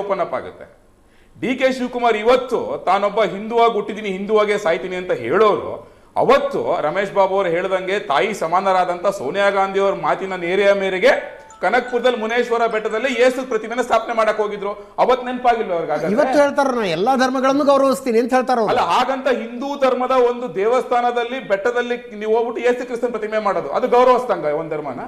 Open up ಆಗುತ್ತೆ. D K Shivakumar ಇವತ್ತು ತಾನೊಬ್ಬ ಹಿಂದುವಾಗಿ ಹುಟ್ಟಿದ್ದೀನಿ ಹಿಂದುವಾಗೆ ಸಾಯ್ತೀನಿ ಅಂತ ಹೇಳೋರು ಅವತ್ತು ರಮೇಶ್ ಬಾಬು ಅವರು ಹೇಳ್ದಂಗೆ ತಾಯಿ ಸಮಾನರಾದಂತ ಸೋನಿಯಾ ಗಾಂಧಿ ಅವರ ಮಾತಿನ ನೇರೆಯ ಮೇರೆಗೆ ಕನಕ್ಪುರದಲ್ಲಿ ಮುನೇಶ್ವರ ಬೆಟ್ಟದಲ್ಲಿ ಯೇಸು ಪ್ರತಿಮೆನ ಸ್ಥಾಪನೆ ಮಾಡಕ್ ಹೋಗಿದ್ರು. ಅವತ್ ನೆನಪಾಗಿಲ್ಲ ಅವ್ರಿಗೆ ಇವತ್ತು ಹೇಳ್ತಾರ ನಾ ಎಲ್ಲಾ ಧರ್ಮಗಳನ್ನು ಗೌರವಿಸ್ತೀನಿ ಅಂತ ಹೇಳ್ತಾರ ಅಲ್ಲ ಹಾಗಂತ ಹಿಂದೂ ಧರ್ಮದ ಒಂದು ದೇವಸ್ಥಾನದಲ್ಲಿ ಬೆಟ್ಟದಲ್ಲಿ ನೀವು ಹೋಗ್ಬಿಟ್ಟು ಯೇಸು ಕ್ರಿಸ್ತನ್ ಪ್ರತಿಮೆ ಮಾಡೋದು ಅದು ಗೌರವಿಸ್ತಂಗ ಒಂದ್ ಧರ್ಮನ?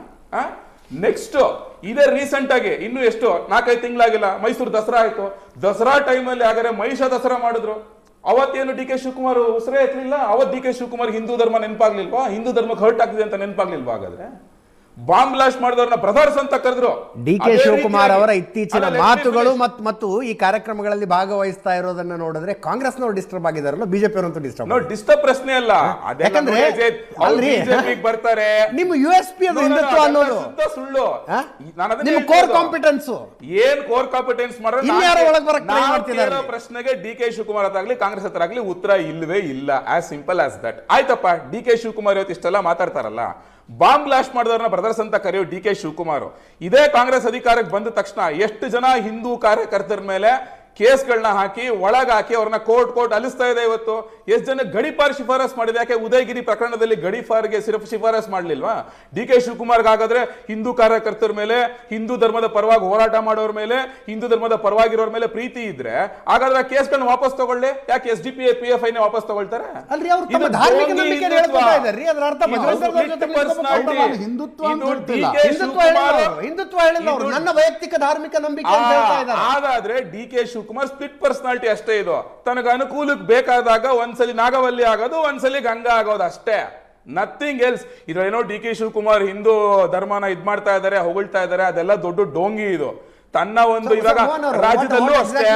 ನೆಕ್ಸ್ಟ್ ಇದೇ ರೀಸೆಂಟ್ ಆಗಿ ಇನ್ನು ಎಷ್ಟು? ನಾಲ್ಕೈದು ತಿಂಗಳಾಗಿಲ್ಲ. ಮೈಸೂರು ದಸರಾ ಆಯ್ತು. ದಸರಾ ಟೈಮಲ್ಲಿ ಹಾಗಾದ್ರೆ ಮಹಿಷ ದಸರಾ ಮಾಡಿದ್ರು. ಅವತ್ತೇನು ಡಿ ಕೆ ಶಿವಕುಮಾರ್ ಉಸಿರೇ ಎತ್ತಲಿಲ್ಲ. ಅವತ್ ಡಿ ಕೆ ಶಿವಕುಮಾರ್ ಹಿಂದೂ ಧರ್ಮ ನೆನಪಾಗ್ಲಿಲ್ವಾ? ಹಿಂದೂ ಧರ್ಮಕ್ಕೆ ಹರ್ಟ್ ಆಗ್ತಿದೆ ಅಂತ ನೆನಪಾಗ್ಲಿಲ್ವಾ ಹಾಗಾದ್ರೆ? ಬಾಂಬ್ ಬ್ಲಾಸ್ಟ್ ಮಾಡಿದವ್ರನ್ನ ಬ್ರದರ್ಸ್ ಅಂತ ಕರೆದ್ರು. ಡಿ ಕೆ ಶಿವಕುಮಾರ್ ಅವರ ಇತ್ತೀಚಿನ ಮಾತುಗಳು. ಮತ್ತು ಮತ್ತು ಈ ಕಾರ್ಯಕ್ರಮಗಳಲ್ಲಿ ಭಾಗವಹಿಸ್ತಾ ಇರೋದನ್ನ ನೋಡಿದ್ರೆ ಕಾಂಗ್ರೆಸ್ನವರು ಡಿಸ್ಟರ್ಬ್ ಆಗಿದಾರಲ್ಲ ಬಿಜೆಪಿ ಅವರಂತೂ ಡಿಸ್ಟರ್ಬ್ ಡಿಸ್ಟರ್ಬ್ ಪ್ರಶ್ನೆ ಅಲ್ಲ. ಯಾಕಂದ್ರೆ ಬರ್ತಾರೆ. ನಿಮ್ಮ ಯು ಎಸ್ ಪಿ ಅದು ಹಿಂದುತ್ವ ಅನ್ನೋದು. ಸುಳ್ಳು. ನಿಮ್ಮ ಕೋರ್. ಕಾಂಪಿಟೆನ್ಸ್ ಏನ್ ಕೋರ್ ಕಾಂಪಿಟೆನ್ಸ್ ಮಾಡ್ತಿದ್ದಾರೆ. ಪ್ರಶ್ನೆಗೆ ಡಿ ಕೆ ಶಿವಕುಮಾರ್ ಆಗಲಿ ಕಾಂಗ್ರೆಸ್ ಹತ್ರ ಆಗ್ಲಿ ಉತ್ತರ ಇಲ್ಲವೇ ಇಲ್ಲ. ಆಸ್ ಸಿಂಪಲ್ ಆಸ್ ದಟ್ ಆಯ್ತಪ್ಪ ಡಿ ಕೆ ಶಿವಕುಮಾರ್ ಇವತ್ತು ಇಷ್ಟೆಲ್ಲ ಮಾತಾಡ್ತಾರಲ್ಲ? ಬಾಂಬ್ ಬ್ಲಾಸ್ಟ್ ಮಾಡಿದವ್ರನ್ನ ಬ್ರದರ್ಸ್ ಅಂತ ಕರೆಯೋ ಡಿ ಕೆ ಶಿವಕುಮಾರ್. ಇದೇ ಕಾಂಗ್ರೆಸ್ ಅಧಿಕಾರಕ್ಕೆ ಬಂದ ತಕ್ಷಣ ಎಷ್ಟು ಜನ ಹಿಂದೂ ಕಾರ್ಯಕರ್ತರ ಮೇಲೆ ಕೇಸ್ಗಳನ್ನ ಹಾಕಿ ಒಳಗಾಕಿ ಹಾಕಿ ಅವ್ರನ್ನ ಕೋರ್ಟ್ ಕೋರ್ಟ್ ಅಲಿಸ್ತಾ ಇದೆ ಇವತ್ತು. ಎಷ್ಟು ಜನ ಗಡಿಪಾರ್ ಶಿಫಾರಸ್ ಮಾಡಿದೆ? ಯಾಕೆ ಉದಯಗಿರಿ ಪ್ರಕರಣದಲ್ಲಿ ಗಡಿಪಾರ್ಗೆ ಸಿರಫ್ ಶಿಫಾರಸ್ ಮಾಡ್ಲಿಲ್ವಾ? ಡಿ ಕೆ ಶಿವಕುಮಾರ್ ಹಾಗಾದ್ರೆ ಹಿಂದೂ ಕಾರ್ಯಕರ್ತರ ಮೇಲೆ ಹಿಂದೂ ಧರ್ಮದ ಪರವಾಗಿ ಹೋರಾಟ ಮಾಡೋರ್ ಮೇಲೆ ಹಿಂದೂ ಧರ್ಮದ ಪರವಾಗಿರೋರ ಮೇಲೆ ಪ್ರೀತಿ ಇದ್ರೆ ಹಾಗಾದ್ರೆ ಆ ಕೇಸ್ಗಳನ್ನ ವಾಪಸ್ ತಗೊಳ್ಳಿ. ಯಾಕೆ S D P P F ಐನೇ ವಾಪಸ್ ತಗೊಳ್ತಾರೆ? ಹಿಂದುತ್ವ. ಹಿಂದುತ್ವ ನನ್ನ ವೈಯಕ್ತಿಕ ಧಾರ್ಮಿಕ ನಂಬಿಕೆ ಹಾಗಾದ್ರೆ D K Shivakumar split personality ಅಷ್ಟೇ ಇದು. ತನಗ ಅನುಕೂಲಕ್ಕೆ ಬೇಕಾದಾಗ ಒಂದ್ಸಲಿ ನಾಗವಲ್ಲಿ ಆಗೋದು ಒಂದ್ಸಲಿ ಗಂಗಾ ಆಗೋದು ಅಷ್ಟೇ. ನಥಿಂಗ್ ಎಲ್ಸ್ ಇದ್ರೇನೋ ಡಿ ಕೆ ಶಿವಕುಮಾರ್ ಹಿಂದೂ ಧರ್ಮನ ಇದ್ ಮಾಡ್ತಾ ಇದಾರೆ ಹೊಗಳ್ತಾ ಇದಾರೆ ಅದೆಲ್ಲ ದೊಡ್ಡ ಡೋಂಗಿ ಇದು. ತನ್ನ ಒಂದು ಇವಾಗ ರಾಜ್ಯದಲ್ಲೂ ಅಷ್ಟೇ.